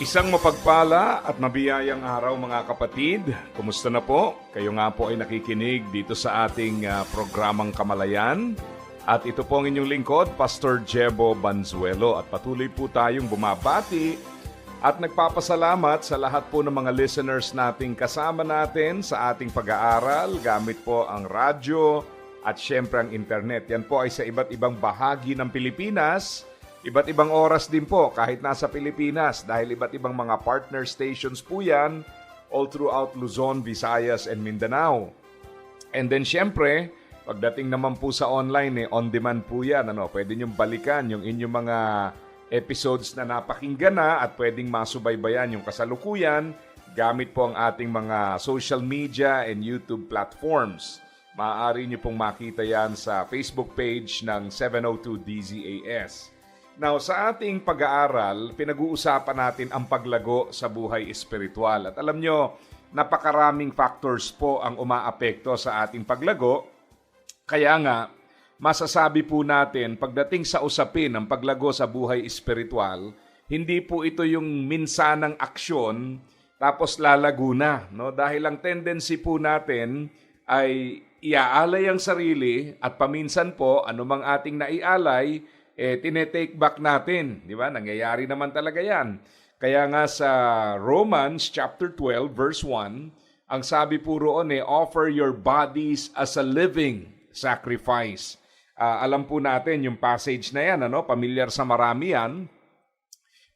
Isang mapagpala at mabiyayang araw mga kapatid. Kumusta na po? Kayo nga po ay nakikinig dito sa ating ah, programang Kamalayan. At ito po ang inyong lingkod, Pastor Jebo Banzuelo. At patuloy po tayong bumabati at nagpapasalamat sa lahat po ng mga listeners nating kasama natin sa ating pag-aaral gamit po ang radyo at syempre ang internet. Yan po ay sa iba't ibang bahagi ng Pilipinas. Iba't ibang oras din po kahit nasa Pilipinas dahil iba't ibang mga partner stations po yan all throughout Luzon, Visayas, and Mindanao. And then syempre, pagdating naman po sa online, eh, on demand po yan. Ano? Pwede niyong balikan yung inyong mga episodes na napakinggan na at pwedeng masubaybayan yung kasalukuyan gamit po ang ating mga social media and YouTube platforms. Maaari niyo pong makita yan sa Facebook page ng 702 DZAS. Now, sa ating pag-aaral, pinag-uusapan natin ang paglago sa buhay espiritual. At alam nyo, napakaraming factors po ang umaapekto sa ating paglago. Kaya nga, masasabi po natin, pagdating sa usapin ng paglago sa buhay espiritual, hindi po ito yung minsanang aksyon tapos lalago na. No? Dahil ang tendency po natin ay iaalay ang sarili at paminsan po, anumang ating naialay, eh, tinetake back natin. Di ba? Nangyayari naman talaga yan. Kaya nga sa Romans chapter 12 verse 1, ang sabi po roon eh, offer your bodies as a living sacrifice. Ah, alam po natin yung passage na yan, ano? Pamilyar sa marami yan.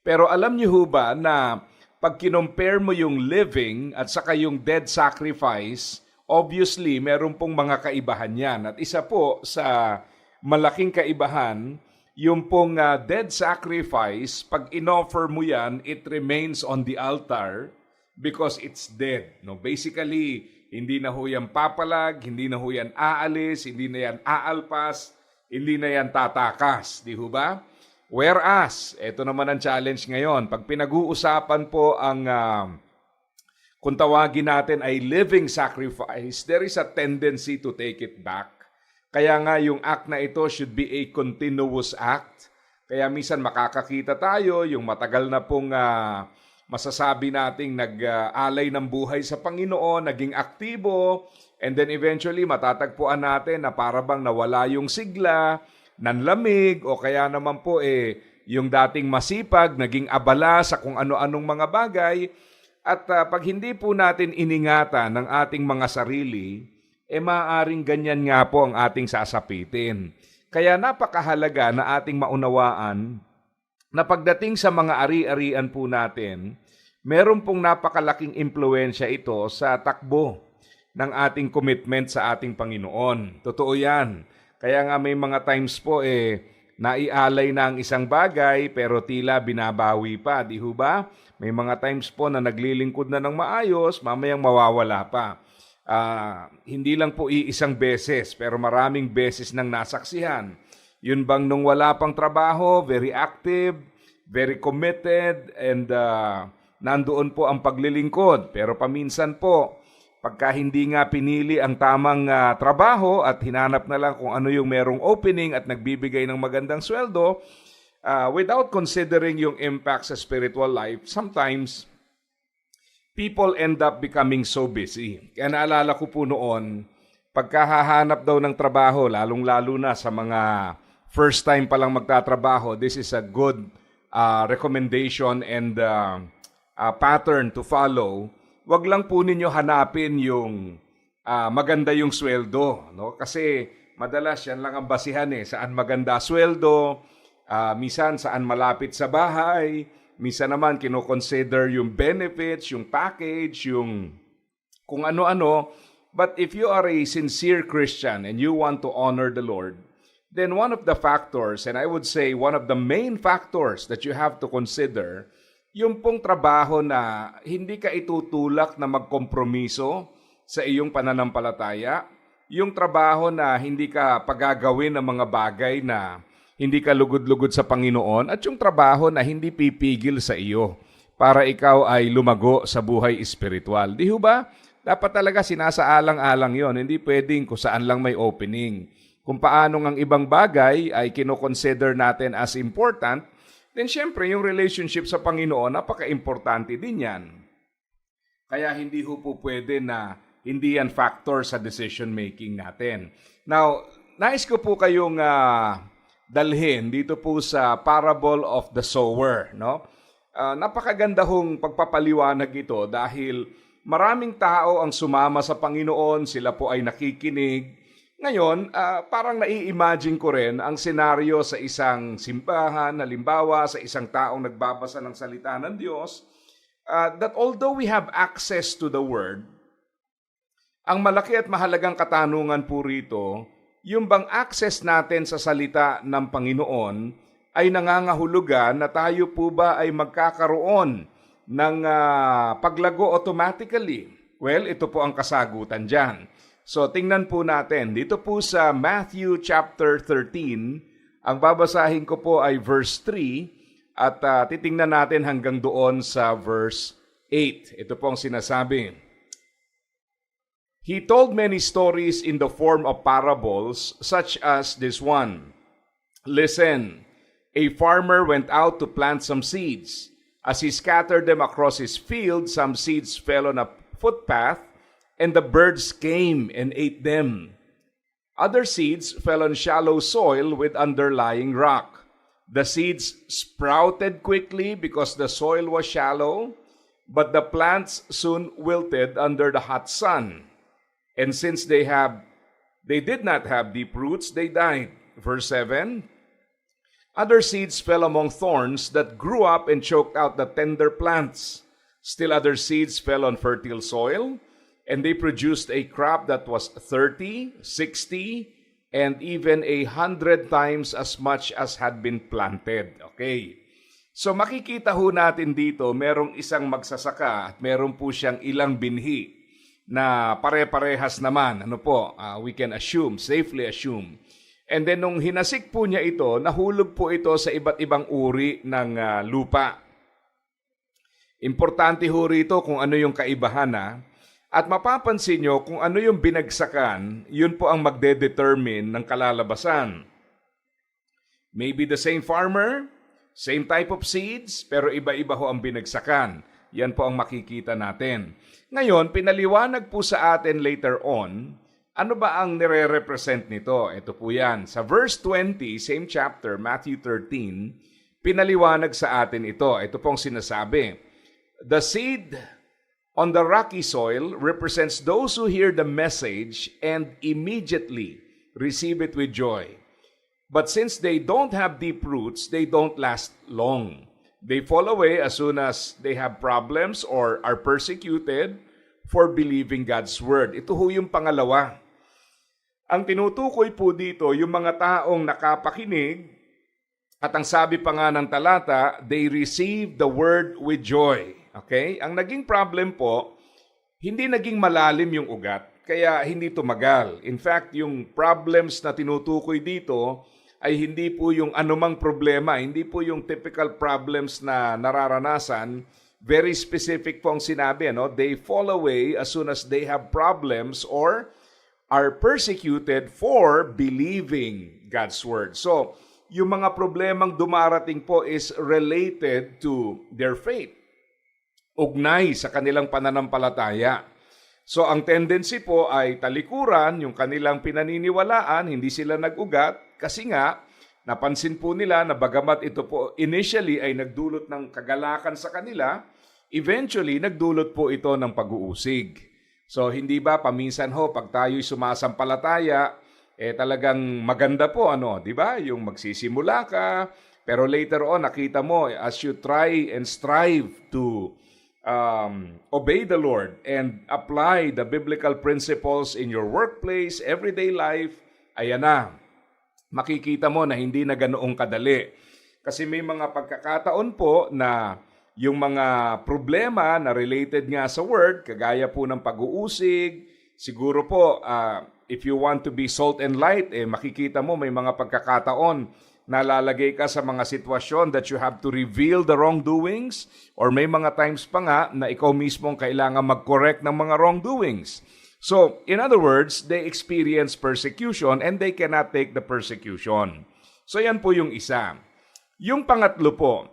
Pero alam niyo ba na pag kinompare mo yung living at saka yung dead sacrifice, obviously meron pong mga kaibahan yan. At isa po sa malaking kaibahan, yung pong ah, dead sacrifice, pag inoffer mo yan, it remains on the altar because it's dead. No? Basically, hindi na ho yan papalag, hindi na ho yan aalis, hindi na yan aalpas, hindi na yan tatakas. Di ho ba? Whereas, ito naman ang challenge ngayon, pag pinag-uusapan po ang ah, kung tawagin natin ay living sacrifice, there is a tendency to take it back. Kaya nga yung act na ito should be a continuous act. Kaya minsan makakakita tayo yung matagal na pong ah, masasabi nating nag-alay ng buhay sa Panginoon, naging aktibo, and then eventually matatagpuan natin na para bang nawala yung sigla, nanlamig, o kaya naman po eh, yung dating masipag, naging abala sa kung ano-anong mga bagay. At ah, pag hindi po natin iningatan ng ating mga sarili, eh maaaring ganyan nga po ang ating sasapitin. Kaya napakahalaga na ating maunawaan na pagdating sa mga ari-arian po natin, meron pong napakalaking impluensya ito sa takbo ng ating commitment sa ating Panginoon. Totoo yan. Kaya nga may mga times po eh, naialay na ang isang bagay pero tila binabawi pa, di ba? May mga times po na naglilingkod na ng maayos, mamayang mawawala pa. Ah, hindi lang po iisang beses, pero maraming beses nang nasaksihan. Yun bang nung wala pang trabaho, very active, very committed, and ah, nandoon po ang paglilingkod. Pero paminsan po, pagka hindi nga pinili ang tamang ah, trabaho at hinanap na lang kung ano yung merong opening at nagbibigay ng magandang sweldo, ah, without considering yung impact sa spiritual life, sometimes people end up becoming so busy. Kaya naalala ko po noon, pagkahahanap daw ng trabaho, lalong-lalo na sa mga first time pa lang magtatrabaho, this is a good uh, recommendation and uh, uh, pattern to follow. Wag lang po ninyo hanapin yung uh, maganda yung sweldo. No? Kasi madalas yan lang ang basihan eh. Saan maganda sweldo, uh, misan saan malapit sa bahay, Misa naman, kinoconsider yung benefits, yung package, yung kung ano-ano. But if you are a sincere Christian and you want to honor the Lord, then one of the factors, and I would say one of the main factors that you have to consider yung pong trabaho na hindi ka itutulak na magkompromiso sa iyong pananampalataya, yung trabaho na hindi ka pagagawin ng mga bagay na hindi ka lugod-lugod sa Panginoon, at yung trabaho na hindi pipigil sa iyo para ikaw ay lumago sa buhay espiritual. Di ba? Dapat talaga sinasaalang-alang yon. Hindi pwedeng kung saan lang may opening. Kung paano ang ibang bagay ay kinoconsider natin as important, then syempre yung relationship sa Panginoon, napaka-importante din yan. Kaya hindi ho po pwede na hindi yan factor sa decision making natin. Now, nais ko po kayong ah, dalhin dito po sa parable of the sower, no? Ah, napakaganda hong pagpapaliwanag ito dahil maraming tao ang sumama sa Panginoon, sila po ay nakikinig. Ngayon, ah, parang nai-imagine ko rin ang senaryo sa isang simbahan, halimbawa sa isang taong nagbabasa ng salita ng Diyos, ah, that although we have access to the Word, ang malaki at mahalagang katanungan po rito, yung bang access natin sa salita ng Panginoon ay nangangahulugan na tayo po ba ay magkakaroon ng ah, paglago automatically? Well, ito po ang kasagutan dyan. So, tingnan po natin. Dito po sa Matthew chapter 13, ang babasahin ko po ay verse 3 at ah, titingnan natin hanggang doon sa verse 8. Ito po ang sinasabi. He told many stories in the form of parables, such as this one. Listen, a farmer went out to plant some seeds. As he scattered them across his field, some seeds fell on a footpath, and the birds came and ate them. Other seeds fell on shallow soil with underlying rock. The seeds sprouted quickly because the soil was shallow, but the plants soon wilted under the hot sun. And since they have they did not have deep roots, they died. Verse 7. Other seeds fell among thorns that grew up and choked out the tender plants. Still other seeds fell on fertile soil, and they produced a crop that was 30, 60, and even a hundred times as much as had been planted. Okay. So makikita ho natin dito, merong isang magsasaka at meron po siyang ilang binhi na pare-parehas naman. Ano po, ah, we can assume, safely assume. And then nung hinasik po niya ito, nahulog po ito sa iba't ibang uri ng ah, lupa. Importante ho rito kung ano yung kaibahan na. At mapapansin nyo kung ano yung binagsakan, yun po ang magde-determine ng kalalabasan. Maybe the same farmer, same type of seeds, pero iba-iba ho ang binagsakan. Yan po ang makikita natin. Ngayon, pinaliwanag po sa atin later on, ano ba ang nire-represent nito? Ito po yan. Sa verse 20, same chapter, Matthew 13, pinaliwanag sa atin ito. Ito pong sinasabi. The seed on the rocky soil represents those who hear the message and immediately receive it with joy. But since they don't have deep roots, they don't last long. They fall away as soon as they have problems or are persecuted for believing God's word. Ito ho yung pangalawa. Ang tinutukoy po dito, yung mga taong nakapakinig, at ang sabi pa nga ng talata, they receive the word with joy. Okay? Ang naging problem po, hindi naging malalim yung ugat, kaya hindi tumagal. In fact, yung problems na tinutukoy dito ay hindi po yung anumang problema, hindi po yung typical problems na nararanasan. Very specific po ang sinabi, no? They fall away as soon as they have problems or are persecuted for believing God's word. So, yung mga problemang dumarating po is related to their faith. Ugnay sa kanilang pananampalataya. So, ang tendency po ay talikuran, yung kanilang pinaniniwalaan, hindi sila nag-ugat kasi nga, napansin po nila na bagamat ito po initially ay nagdulot ng kagalakan sa kanila, eventually nagdulot po ito ng pag-uusig. So hindi ba paminsan ho pag tayo'y sumasampalataya, eh talagang maganda po ano, 'di ba? Yung magsisimula ka, pero later on nakita mo as you try and strive to um, obey the Lord and apply the biblical principles in your workplace, everyday life, ayan na. Makikita mo na hindi na ganoong kadali. Kasi may mga pagkakataon po na yung mga problema na related nga sa word, kagaya po ng pag-uusig, siguro po, ah, if you want to be salt and light, eh, makikita mo may mga pagkakataon na lalagay ka sa mga sitwasyon that you have to reveal the wrongdoings or may mga times pa nga na ikaw mismo ang kailangan mag-correct ng mga wrongdoings. So, in other words, they experience persecution and they cannot take the persecution. So, yan po yung isa. Yung pangatlo po,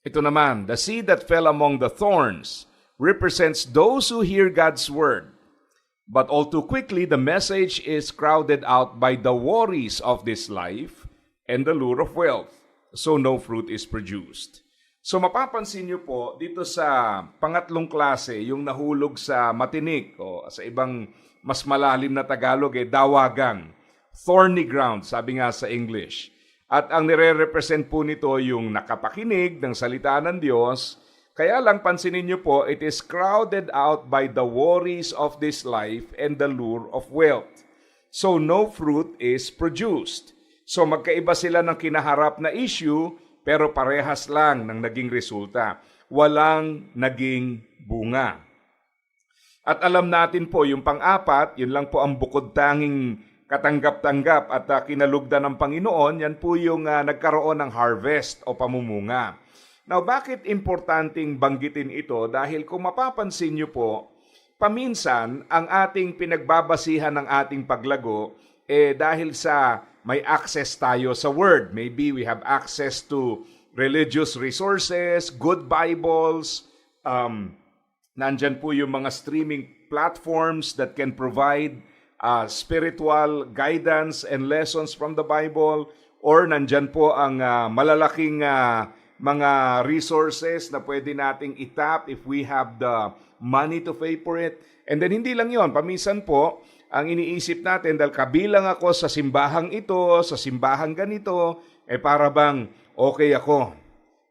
ito naman, the seed that fell among the thorns represents those who hear God's word. But all too quickly, the message is crowded out by the worries of this life and the lure of wealth. So no fruit is produced. So mapapansin niyo po dito sa pangatlong klase, yung nahulog sa matinik o sa ibang mas malalim na Tagalog eh, dawagan. Thorny ground, sabi nga sa English. At ang nire-represent po nito yung nakapakinig ng salita ng Diyos, kaya lang pansinin niyo po, it is crowded out by the worries of this life and the lure of wealth. So no fruit is produced. So magkaiba sila ng kinaharap na issue, pero parehas lang ng naging resulta. Walang naging bunga. At alam natin po, yung pang-apat, yun lang po ang bukod tanging katanggap-tanggap at uh, kinalugdan ng Panginoon, yan po yung uh, nagkaroon ng harvest o pamumunga. Now, bakit importanteng banggitin ito? Dahil kung mapapansin nyo po, paminsan, ang ating pinagbabasihan ng ating paglago, eh dahil sa may access tayo sa Word. Maybe we have access to religious resources, good Bibles, um, nandyan po yung mga streaming platforms that can provide uh, spiritual guidance and lessons from the Bible, or nandyan po ang uh, malalaking uh, mga resources na pwede nating itap if we have the money to pay for it. And then hindi lang yon, paminsan po, ang iniisip natin dahil kabilang ako sa simbahang ito, sa simbahang ganito, eh para bang okay ako.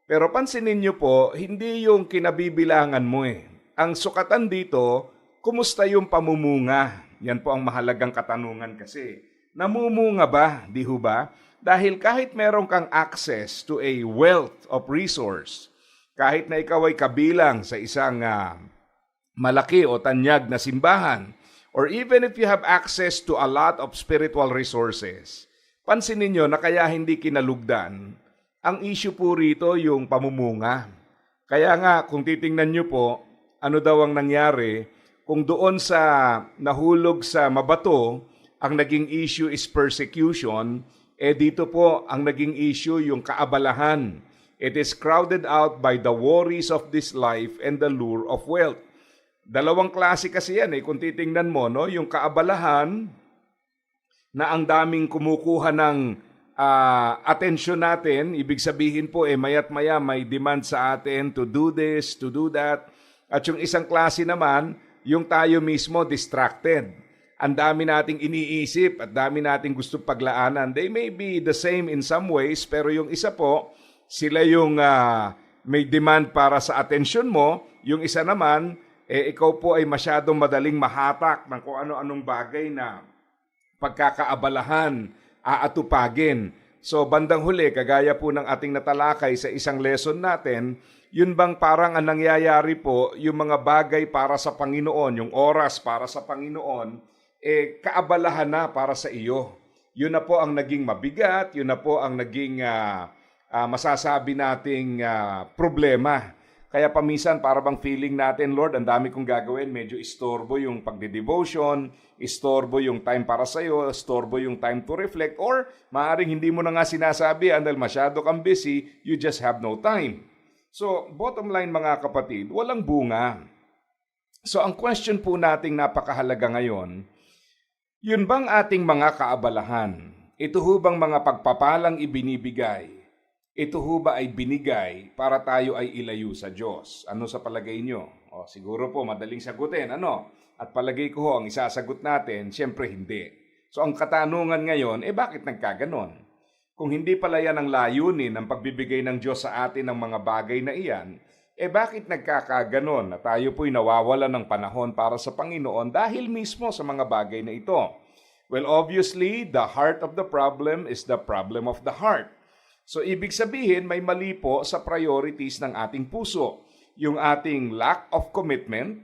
Pero pansinin niyo po, hindi yung kinabibilangan mo eh. Ang sukatan dito, kumusta yung pamumunga? Yan po ang mahalagang katanungan kasi. Namumunga ba, di ho ba? Dahil kahit meron kang access to a wealth of resource, kahit na ikaw ay kabilang sa isang uh, malaki o tanyag na simbahan, or even if you have access to a lot of spiritual resources, pansinin nyo na kaya hindi kinalugdan, ang issue po rito yung pamumunga. Kaya nga, kung titingnan nyo po, ano daw ang nangyari, kung doon sa nahulog sa mabato, ang naging issue is persecution, eh dito po ang naging issue yung kaabalahan. It is crowded out by the worries of this life and the lure of wealth. Dalawang klase kasi yan eh. Kung titingnan mo, no, yung kaabalahan na ang daming kumukuha ng uh, atensyon natin, ibig sabihin po eh mayat maya may demand sa atin to do this, to do that. At yung isang klase naman, yung tayo mismo distracted. Ang dami nating iniisip at dami nating gusto paglaanan. They may be the same in some ways, pero yung isa po, sila yung uh, may demand para sa atensyon mo. Yung isa naman, eh ikaw po ay masyadong madaling mahatak ng kung ano-anong bagay na pagkakaabalahan, aatupagin. So bandang huli, kagaya po ng ating natalakay sa isang lesson natin, yun bang parang ang nangyayari po, yung mga bagay para sa Panginoon, yung oras para sa Panginoon, eh kaabalahan na para sa iyo. Yun na po ang naging mabigat, yun na po ang naging uh, uh, masasabi nating uh, problema. Kaya paminsan para bang feeling natin, Lord, ang dami kong gagawin, medyo istorbo yung pagde-devotion, istorbo yung time para sa iyo, istorbo yung time to reflect, or maaaring hindi mo na nga sinasabi dahil masyado kang busy, you just have no time. So, bottom line mga kapatid, walang bunga. So, ang question po nating napakahalaga ngayon, yun bang ating mga kaabalahan? Ito ho bang mga pagpapalang ibinibigay? Ito ho ba ay binigay para tayo ay ilayo sa Diyos? Ano sa palagay nyo? O, siguro po, madaling sagutin. Ano? At palagay ko ho, ang isasagot natin, siyempre hindi. So ang katanungan ngayon, eh bakit nagkaganon? Kung hindi pala yan ang layunin ng pagbibigay ng Diyos sa atin ng mga bagay na iyan, eh bakit nagkakaganon na tayo po'y nawawala ng panahon para sa Panginoon dahil mismo sa mga bagay na ito? Well, obviously, the heart of the problem is the problem of the heart. So ibig sabihin may mali po sa priorities ng ating puso. Yung ating lack of commitment,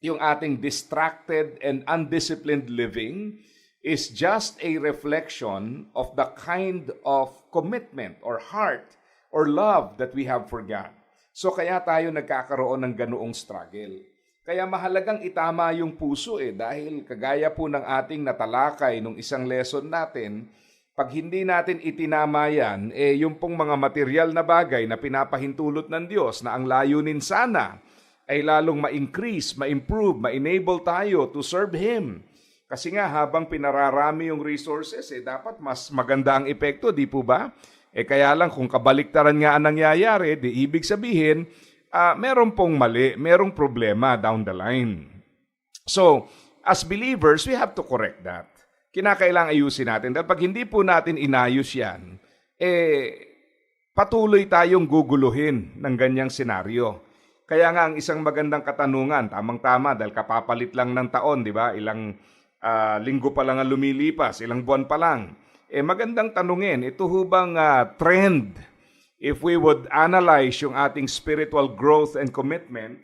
yung ating distracted and undisciplined living is just a reflection of the kind of commitment or heart or love that we have for God. So kaya tayo nagkakaroon ng ganoong struggle. Kaya mahalagang itama yung puso eh dahil kagaya po ng ating natalakay nung isang lesson natin, pag hindi natin itinama yan, eh yung pong mga material na bagay na pinapahintulot ng Diyos na ang layunin sana ay lalong ma-increase, ma-improve, ma-enable tayo to serve Him. Kasi nga habang pinararami yung resources, eh dapat mas maganda ang epekto, di po ba? Eh kaya lang kung kabaliktaran nga ang nangyayari, di ibig sabihin, ah meron pong mali, merong problema down the line. So, as believers, we have to correct that. Kinakailangan ayusin natin. Dahil pag hindi po natin inayos yan, eh, patuloy tayong guguluhin ng ganyang senaryo. Kaya nga ang isang magandang katanungan, tamang-tama dahil kapapalit lang ng taon, di ba? Ilang ah, linggo pa lang ang lumilipas, ilang buwan pa lang. Eh magandang tanungin, ito ho bang ah, trend? If we would analyze yung ating spiritual growth and commitment,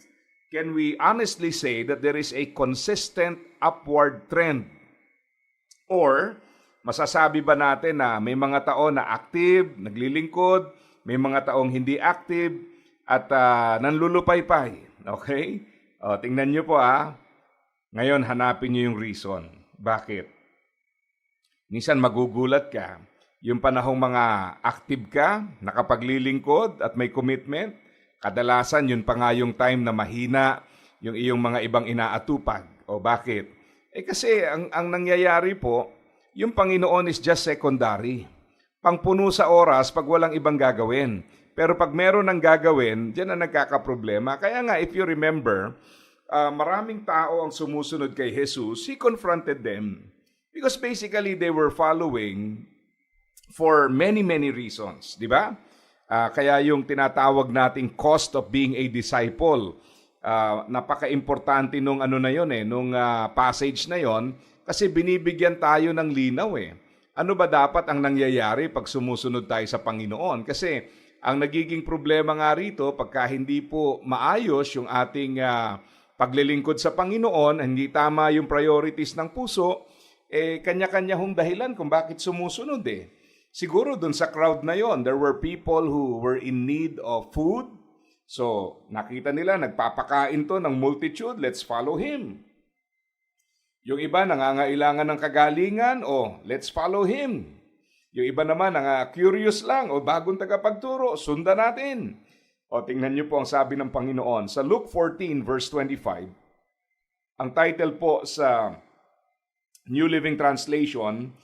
can we honestly say that there is a consistent upward trend? Or masasabi ba natin na may mga tao na active, naglilingkod, may mga taong hindi active at ah, nanlulupaypay? Okay? O, tingnan nyo po ah. Ngayon hanapin nyo yung reason. Bakit? Minsan magugulat ka. Yung panahong mga active ka, nakapaglilingkod at may commitment, kadalasan yun pa nga yung time na mahina yung iyong mga ibang inaatupag. O bakit? Eh kasi ang, ang nangyayari po, yung Panginoon is just secondary. Pangpuno sa oras pag walang ibang gagawin. Pero pag meron ng gagawin, diyan na nagkakaproblema. Kaya nga, if you remember, ah, maraming tao ang sumusunod kay Jesus, He confronted them. Because basically, they were following for many, many reasons. Di ba? Ah, kaya yung tinatawag nating cost of being a disciple, ah, napaka-importante nung ano na yon eh, nung ah, passage na yon kasi binibigyan tayo ng linaw eh. Ano ba dapat ang nangyayari pag sumusunod tayo sa Panginoon? Kasi ang nagiging problema nga rito, pagka hindi po maayos yung ating ah, paglilingkod sa Panginoon, hindi tama yung priorities ng puso, eh kanya-kanya hong dahilan kung bakit sumusunod eh. Siguro dun sa crowd na yon, there were people who were in need of food. So, nakita nila, nagpapakain to ng multitude, let's follow him. Yung iba nangangailangan ng kagalingan, o let's follow him. Yung iba naman nang curious lang, o bagong tagapagturo, sundan natin. O tingnan niyo po ang sabi ng Panginoon sa Luke 14 verse 25. Ang title po sa New Living Translation,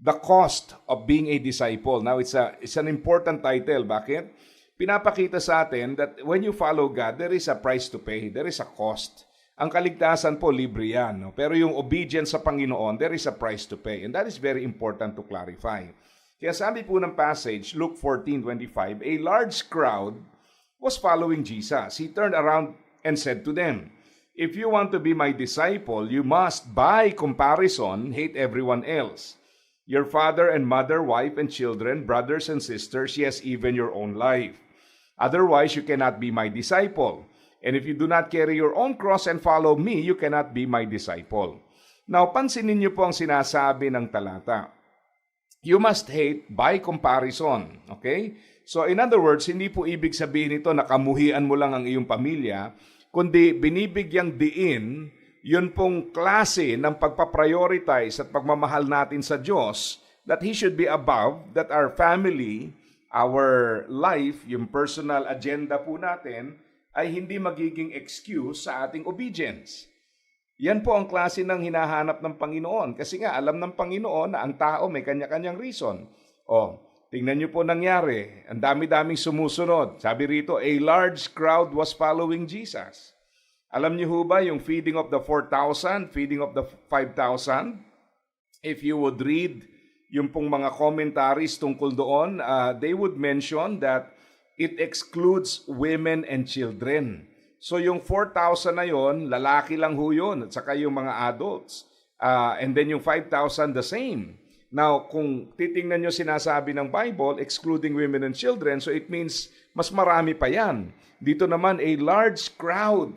The Cost of Being a Disciple. Now, it's, a, it's an important title. Bakit? Pinapakita sa atin that when you follow God, there is a price to pay. There is a cost. Ang kaligtasan po, libre yan. No? Pero yung obedience sa Panginoon, there is a price to pay. And that is very important to clarify. Kaya sabi po ng passage, Luke 14:25, a large crowd was following Jesus. He turned around and said to them, If you want to be my disciple, you must, by comparison, hate everyone else. Your father and mother, wife and children, brothers and sisters, yes, even your own life. Otherwise, you cannot be my disciple. And if you do not carry your own cross and follow me, you cannot be my disciple. Now, pansinin niyo po ang sinasabi ng talata. You must hate by comparison. Okay? So, in other words, hindi po ibig sabihin ito na kamuhian mo lang ang iyong pamilya, kundi binibigyang diin yun pong klase ng pagpaprioritize at pagmamahal natin sa Diyos that He should be above, that our family, our life, yung personal agenda po natin, ay hindi magiging excuse sa ating obedience. Yan po ang klase ng hinahanap ng Panginoon. Kasi nga, alam ng Panginoon na ang tao may kanya-kanyang reason. O, tingnan niyo po nangyari. Ang dami-daming sumusunod. Sabi rito, a large crowd was following Jesus. Alam niyo ba yung feeding of the 4,000, feeding of the 5,000? If you would read yung pong mga commentaries tungkol doon, uh, they would mention that it excludes women and children. So yung 4,000 na yon, lalaki lang ho yun, at saka yung mga adults. Uh, and then yung 5,000, the same. Now, kung titingnan nyo sinasabi ng Bible, excluding women and children, so it means mas marami pa yan. Dito naman, a large crowd.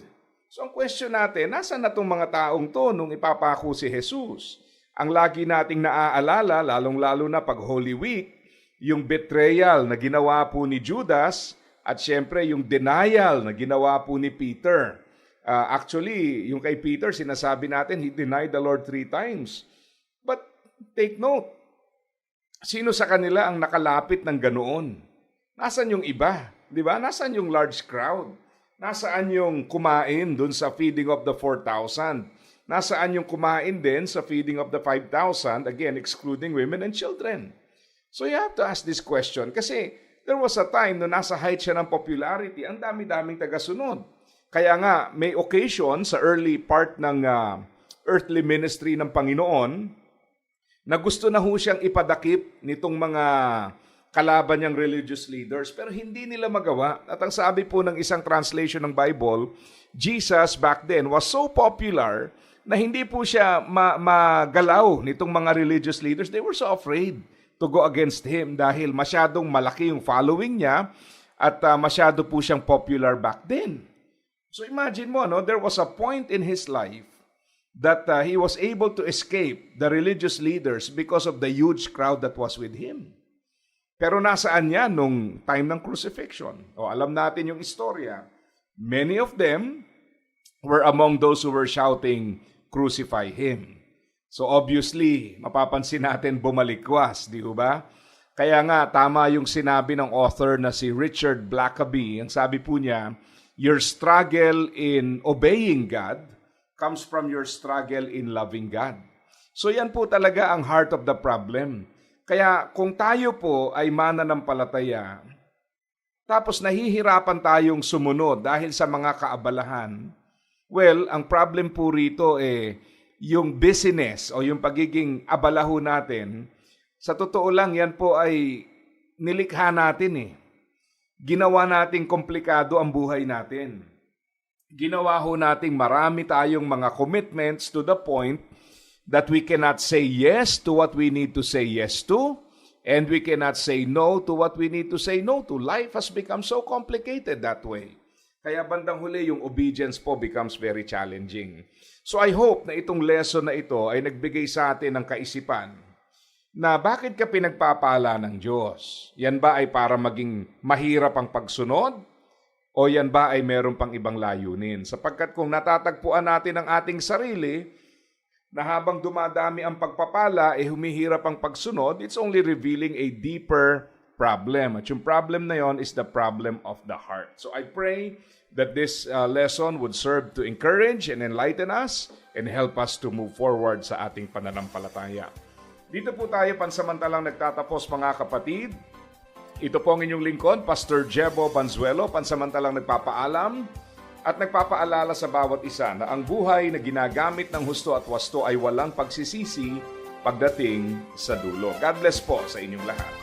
So ang question natin, nasa na itong mga taong to nung ipapako si Jesus? Ang lagi nating naaalala, lalong-lalo na pag Holy Week, yung betrayal na ginawa po ni Judas at syempre yung denial na ginawa po ni Peter. Uh, actually, yung kay Peter, sinasabi natin, he denied the Lord three times. But take note, sino sa kanila ang nakalapit ng ganoon? Nasaan yung iba? Di ba? Nasaan yung large crowd? Nasaan yung kumain dun sa feeding of the 4,000? Nasaan yung kumain din sa feeding of the 5,000? Again, excluding women and children. So you have to ask this question kasi there was a time na nasa height siya ng popularity, ang dami-daming tagasunod. Kaya nga, may occasion sa early part ng uh, earthly ministry ng Panginoon na gusto na ho siyang ipadakip nitong mga kalaban niyang religious leaders pero hindi nila magawa. At ang sabi po ng isang translation ng Bible, Jesus back then was so popular na hindi po siya ma- magalaw nitong mga religious leaders. They were so afraid to go against him dahil masyadong malaki yung following niya at uh, masyado po siyang popular back then. So imagine mo, no, there was a point in his life that uh, he was able to escape the religious leaders because of the huge crowd that was with him. Pero nasaan niya nung time ng crucifixion? O alam natin yung istorya. Many of them were among those who were shouting, crucify him. So obviously, mapapansin natin bumalikwas, di ba? Kaya nga, tama yung sinabi ng author na si Richard Blackaby. Ang sabi po niya, your struggle in obeying God comes from your struggle in loving God. So yan po talaga ang heart of the problem. Kaya kung tayo po ay mananampalataya, tapos nahihirapan tayong sumunod dahil sa mga kaabalahan, well, ang problem po rito eh, yung business o yung pagiging abalaho natin, sa totoo lang yan po ay nilikha natin eh ginawa nating komplikado ang buhay natin. Ginawa ho nating marami tayong mga commitments to the point that we cannot say yes to what we need to say yes to, and we cannot say no to what we need to say no to. Life has become so complicated that way. Kaya bandang huli, yung obedience po becomes very challenging. So I hope na itong lesson na ito ay nagbigay sa atin ng kaisipan na bakit ka pinagpapala ng Diyos? Yan ba ay para maging mahirap ang pagsunod? O yan ba ay meron pang ibang layunin? Sapagkat kung natatagpuan natin ang ating sarili, na habang dumadami ang pagpapala, eh humihirap ang pagsunod, it's only revealing a deeper problem. At yung problem na yon is the problem of the heart. So I pray that this uh, lesson would serve to encourage and enlighten us and help us to move forward sa ating pananampalataya. Dito po tayo pansamantalang nagtatapos mga kapatid. Ito po ang inyong lingkod, Pastor Jebo Banzuelo, pansamantalang nagpapaalam at nagpapaalala sa bawat isa na ang buhay na ginagamit ng husto at wasto ay walang pagsisisi pagdating sa dulo. God bless po sa inyong lahat.